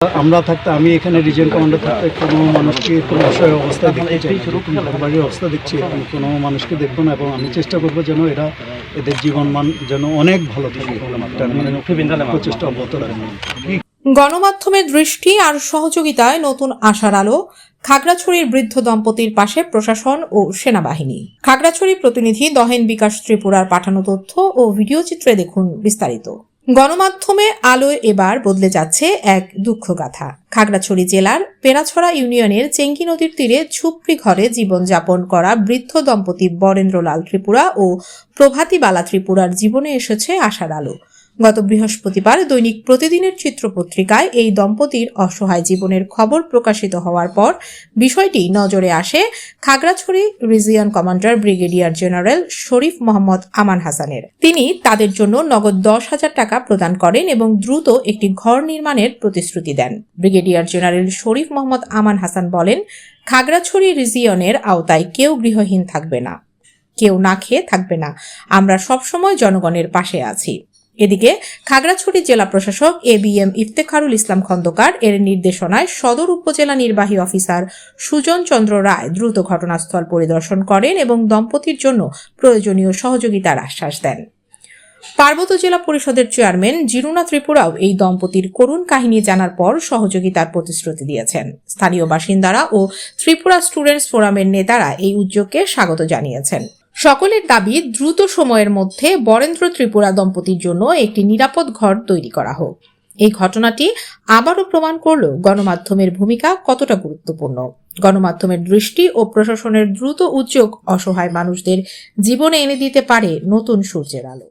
আমরা থাকতে আমি এখানে রিজিয়ন কমান্ডার থাকতে কোনো মানুষকে কোনো অসহায় অবস্থায় দেখতে চাই ঘরবাড়ির অবস্থা দেখছি, আমি কোনো মানুষকে দেখব না এবং আমি চেষ্টা করব যেন এরা এদের জীবন মান যেন অনেক ভালো থাকে। প্রচেষ্টা অব্যাহত রাখবে গণমাধ্যমের দৃষ্টি আর সহযোগিতায় নতুন আশার আলো, খাগড়াছড়ির বৃদ্ধ দম্পতির পাশে প্রশাসন ও সেনাবাহিনী। খাগড়াছড়ি প্রতিনিধি দহেন বিকাশ ত্রিপুরার পাঠানো তথ্য ও ভিডিও চিত্রে দেখুন বিস্তারিত। গণমাধ্যমে আলোয় এবার বদলে যাচ্ছে এক দুঃখগাথা। খাগড়াছড়ি জেলার পেরাছড়া ইউনিয়নের চেঙ্গি নদীর তীরে ঝুপড়ি ঘরে জীবনযাপন করা বৃদ্ধ দম্পতি বরেন্দ্রলাল ত্রিপুরা ও প্রভাতী বালা ত্রিপুরার জীবনে এসেছে আশার আলো। গত বৃহস্পতিবার দৈনিক প্রতিদিনের চিত্র পত্রিকায় এই দম্পতির অসহায় জীবনের খবর প্রকাশিত হওয়ার পর বিষয়টি নজরে আসে Khagrachhari region commander brigadier general Sharif Mohammad Aman হাসানের। তিনি তাদের জন্য নগদ দশ হাজার টাকা প্রদান করেন এবং দ্রুত একটি ঘর নির্মাণের প্রতিশ্রুতি দেন। ব্রিগেডিয়ার জেনারেল শরীফ মোহাম্মদ আমান হাসান বলেন, খাগড়াছড়ি রিজিয়নের আওতায় কেউ গৃহহীন থাকবে না। কেউ না খেয়ে থাকবে না। আমরা সবসময় জনগণের পাশে আছি। এদিকে খাগড়াছড়ি জেলা প্রশাসক A B M Iftekharul Islam Khandakar এর নির্দেশনায় সদর উপজেলা নির্বাহী অফিসার সুজন চন্দ্র রায় দ্রুত ঘটনাস্থল পরিদর্শন করেন এবং দম্পতির জন্য প্রয়োজনীয় সহযোগিতার আশ্বাস দেন। পার্বত্য জেলা পরিষদের চেয়ারম্যান জিরুনা ত্রিপুরাও এই দম্পতির করুণ কাহিনী জানার পর সহযোগিতার প্রতিশ্রুতি দিয়েছেন। স্থানীয় বাসিন্দারা ও ত্রিপুরা স্টুডেন্টস ফোরামের নেতারা এই উদ্যোগকে স্বাগত জানিয়েছেন। সকলের দাবি দ্রুত সময়ের মধ্যে বরেন্দ্র ত্রিপুরা দম্পতির জন্য একটি নিরাপদ ঘর তৈরি করা হোক। এই ঘটনাটি আবারও প্রমাণ করল গণমাধ্যমের ভূমিকা কতটা গুরুত্বপূর্ণ। গণমাধ্যমের দৃষ্টি ও প্রশাসনের দ্রুত উদ্যোগ অসহায় মানুষদের জীবনে এনে দিতে পারে নতুন সূর্যের আলো।